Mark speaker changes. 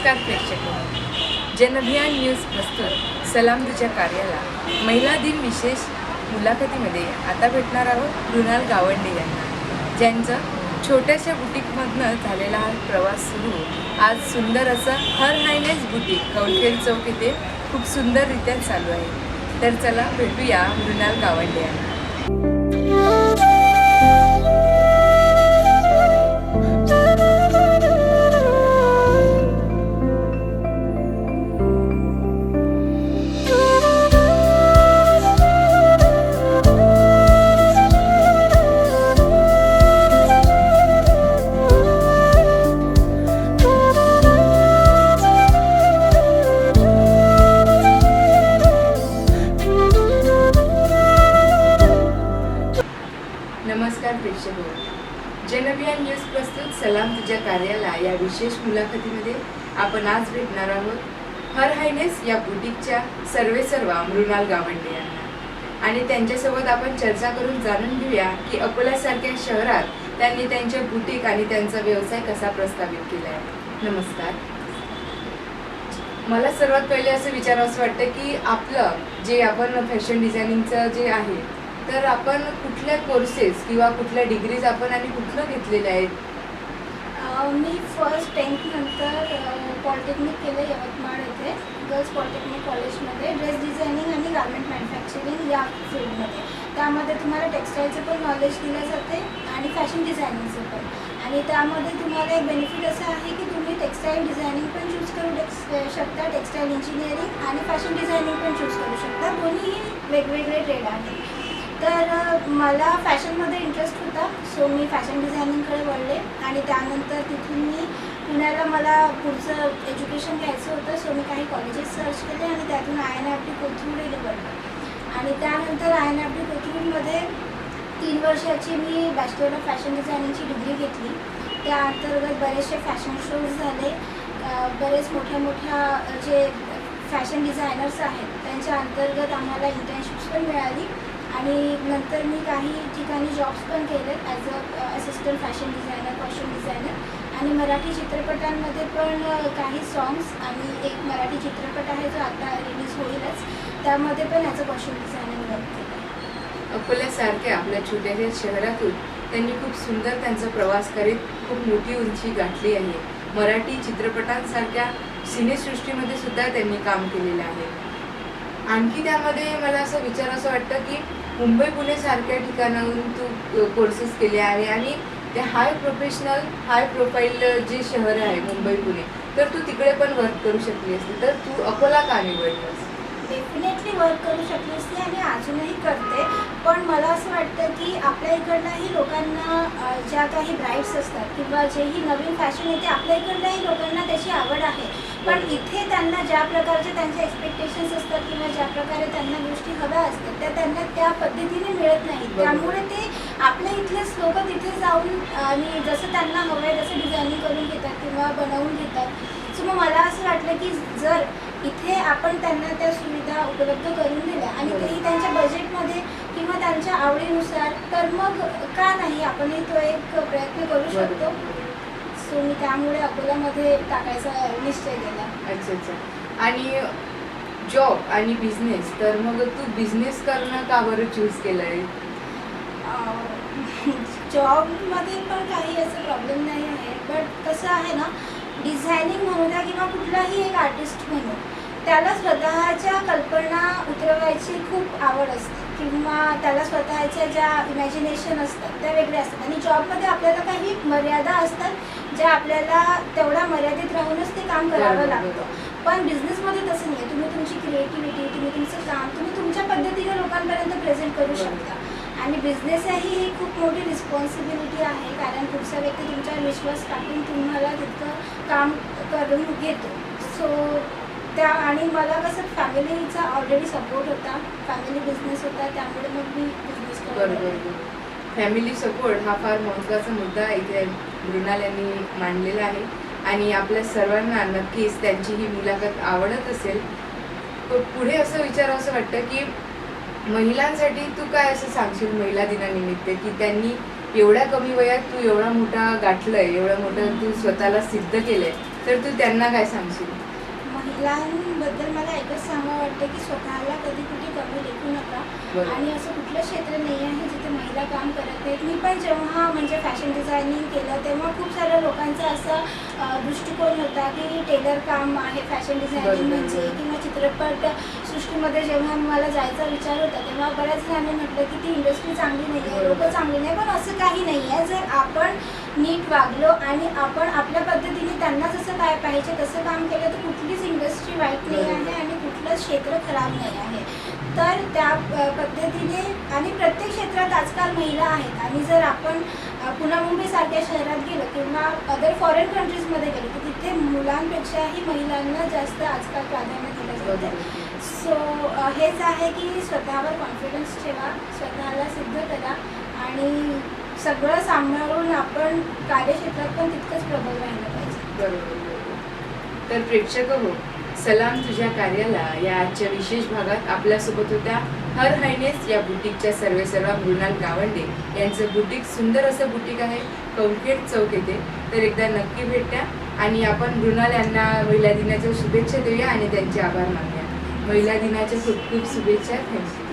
Speaker 1: नमस्कार प्रेक्षक. जनभियान न्यूज प्रस्तुत. सलाम तुझ्या कार्याला. महिला दिन विशेष मुलाखतीमध्ये आता भेटणार आहोत मृणाल गावंडे यांना. ज्यांचं छोट्याशा बुटीकमधनं झालेला हा प्रवास सुरू. आज सुंदर असं हर हायनेस बुटीक कौलखेड चौक इथे खूप सुंदररित्या चालू आहे. तर चला भेटूया मृणाल गावंडे यांना. अरेबियन न्यूज प्रस्तुत सलाम तुझ्या कार्याला या विशेष मुलाखतीमध्ये आपण आज भेटणार आहोत. हर हायनेस या बुटीकच्या सर्वे सर्वा मृणाल गावंडे यांना. आणि त्यांच्यासोबत आपण चर्चा करून जाणून घेऊया की अकोल्यासारख्या शहरात त्यांनी त्यांचे बुटीक आणि त्यांचा व्यवसाय कसा प्रस्थापित केला आहे नमस्कार. मला सर्वात पहिले असं विचारावंसं वाटतं की आपलं जे आपण फॅशन डिझायनिंगचं जे आहे तर आपण कुठल्या कोर्सेस किंवा कुठल्या डिग्रीज आपण आणि कुठलं घेतलेल्या आहेत?
Speaker 2: मी फर्स्ट टेन्थनंतर पॉलिटेक्निक केलं यवतमाळ येथे. गर्ल्स पॉलिटेक्निक कॉलेजमध्ये ड्रेस डिझायनिंग आणि गार्मेंट मॅन्युफॅक्चरिंग या फील्डमध्ये त्यामध्ये तुम्हाला टेक्स्टाईलचं पण नॉलेज दिलं जाते आणि फॅशन डिझायनिंगचं पण. आणि त्यामध्ये तुम्हाला एक बेनिफिट असं आहे की तुम्ही टेक्स्टाईल डिझायनिंग पण चूज करू टेक्स शकता. टेक्स्टाईल इंजिनिअरिंग आणि फॅशन डिझायनिंग पण चूज करू शकता. दोन्ही वेगवेगळे ट्रेड आहेत. तर मला फॅशनमध्ये इंटरेस्ट होता. सो मी फॅशन डिझायनिंगकडे वळले. आणि त्यानंतर तिथून मी पुण्याला मला पुढचं एज्युकेशन घ्यायचं होतं. सो मी काही कॉलेजेस सर्च केले आणि त्यातून I N F T Kothrud निवडलं आणि त्यानंतर आय एन एफ टी कोथरूडमध्ये तीन वर्षाची मी बॅचलर ऑफ फॅशन डिझायनिंगची डिग्री घेतली. त्या अंतर्गत बरेचसे फॅशन शोज झाले. बरेच मोठ्या मोठ्या जे फॅशन डिझायनर्स आहेत त्यांच्या अंतर्गत आम्हाला इंटर्नशिप्स पण मिळाली. आणि नंतर मी काही ठिकाणी जॉब्स पण केले as a assistant fashion designer costume designer आणि मराठी चित्रपटांमध्ये पण uh, काही सॉंग्स आणि एक मराठी चित्रपट आहे जो आता रिलीज होईलच. त्यामध्ये पण as a costume designer work केलं
Speaker 1: अकोल्यासारख्या आपल्या छोट्याशा शहरातून त्यांनी खूप सुंदर त्यांचा प्रवास करीत खूप मोठी उंची गाठली आहे. मराठी चित्रपटांसारख्या सिनेसृष्टीमध्ये सुद्धा त्यांनी काम केलेलं आहे. आणखी त्यामध्ये मला असं विचार असं वाटतं की मुंबई पुणे सारख्या ठिकाणाहून तू कोर्सेस केले आहे आणि ते हाय प्रोफेशनल हाय प्रोफाईल जे शहर आहे मुंबई पुणे तर तू तिकडे पण वर्क करू शकली असती. तर तू अकोला का निवडलंस?
Speaker 2: डेफिनेटली वर्क करू शकली असते आणि अजूनही करते. पण मला असं वाटतं की आपल्या इकडल्याही लोकांना ज्या काही ब्राईड्स असतात किंवा जेही नवीन फॅशन येते आपल्या इकडल्याही लोकांना त्याची आवड आहे. पण इथे त्यांना ज्या प्रकारचे त्यांचे एक्सपेक्टेशन्स असतात किंवा ज्या प्रकारे त्यांना गोष्टी हव्या असतात त्या त्यांना त्या पद्धतीने मिळत नाहीत.
Speaker 1: बरोबर.
Speaker 2: त्यामुळे ते आपल्या इथलेच लोक तिथे जाऊन आणि जसं त्यांना हवं आहे तसं डिझायनिंग करून घेतात किंवा बनवून घेतात. सो मग मला असं वाटलं की जर इथे आपण त्यांना त्या सुविधा उपलब्ध करून दिल्या आणि. तेही त्यांच्या बजेटमध्ये किंवा त्यांच्या आवडीनुसार तर मग का नाही आपणही तो एक प्रयत्न करू शकतो. सो मी त्यामुळे अकोल्यामध्ये टाकायचा निश्चय केला.
Speaker 1: अच्छा अच्छा. आणि जॉब आणि बिझनेस तर मग तू बिझनेस करणं का बरं चूज केलं आहे
Speaker 2: जॉबमध्ये पण काही असं प्रॉब्लेम नाही आहे. बट कसं आहे ना डिझायनिंग म्हणू द्या किंवा कुठलाही एक आर्टिस्ट म्हणू त्याला स्वतःच्या कल्पना उतरवायची खूप आवड असते. किंवा त्याला स्वतःच्या ज्या इमॅजिनेशन असतात त्या वेगळ्या असतात. आणि जॉबमध्ये आपल्याला काही मर्यादा असतात ज्या आपल्याला तेवढ्या मर्यादित राहूनच ते काम करावं लागतं. पण बिझनेसमध्ये तसं नाही आहे तुम्ही तुमची क्रिएटिव्हिटी तुम्ही तुमचं काम तुम्ही तुमच्या पद्धतीने लोकांपर्यंत प्रेझेंट करू. शकता. आणि बिझनेस ही ही खूप मोठी रिस्पॉन्सिबिलिटी आहे. कारण पुढचा व्यक्ती तुमच्यावर विश्वास टाकून तुम्हाला तितकं काम करून घेतो. सो त्या आणि मला कसं फॅमिलीचा ऑलरेडी सपोर्ट होता. फॅमिली बिझनेस होता. त्यामुळे मग मी बिझनेस
Speaker 1: बरोबर. फॅमिली सपोर्ट हा फार महत्त्वाचा मुद्दा इथे मृणाल यांनी मांडलेला आहे. आणि आपल्या सर्वांना नक्कीच त्यांची ही मुलाखत आवडत असेल. तर पुढे असं विचारावं असं वाटतं की महिलांसाठी तू काय असं सांगशील महिला दिनानिमित्त की त्यांनी एवढ्या कमी वयात तू एवढा मोठा गाठलंय एवढं मोठं तू स्वतःला सिद्ध केलंय तर तू त्यांना काय सांगशील
Speaker 2: महिलांबद्दल मला एकच सांगावं वाटतं की स्वतःला कधी कुठे कमी लेखू नका. आणि असं कुठलं क्षेत्र नाही आहे महिला काम करत नाहीत मी पण जेव्हा म्हणजे फॅशन डिझायनिंग केलं तेव्हा खूप साऱ्या लोकांचा असा दृष्टिकोन होता की टेलर काम आहे फॅशन डिझायनिंग म्हणजे. किंवा चित्रपट सृष्टीमध्ये जेव्हा मला जायचा विचार होता तेव्हा बऱ्याच जणांनी म्हटलं की ती इंडस्ट्री चांगली नाही आहे. लोकं चांगली नाही पण असं काही नाही आहे जर आपण नीट वागलो आणि आपण आपल्या पद्धतीने त्यांना जसं काय पाहिजे तसं काम केलं तर कुठलीच इंडस्ट्री वाईट नाही. आहे क्षेत्र खराब नाही आहे तर त्या पद्धतीने आणि प्रत्येक क्षेत्रात आजकाल महिला आहेत आणि जर आपण पुन्हा मुंबईसारख्या शहरात गेलो किंवा अदर फॉरेन कंट्रीजमध्ये गेलो तर तिथे मुलांपेक्षाही महिलांना जास्त आजकाल प्राधान्य दिलं जातं. सो हेच आहे की स्वतःवर कॉन्फिडन्स ठेवा स्वतःला सिद्ध करा आणि सगळं सांभाळून आपण कार्यक्षेत्रात पण तितकंच प्रबल राहिलं पाहिजे
Speaker 1: बरोबर. तर प्रेक्षक हो सलाम तुझ्या कार्याला. या आजच्या विशेष भागात आपल्यासोबत होत्या हर हायनेस या बुटीकच्या सर्व सर्व मृणाल गावंडे. यांचं बुटीक सुंदर असं बुटीक आहे कवकेट चौक येथे. तर एकदा नक्की भेटत्या आणि आपण मृणाल यांना महिला दिनाच्या शुभेच्छा देऊया आणि त्यांचे आभार मानूया. महिला दिनाच्या खूप खूप शुभेच्छा. थँक्यू.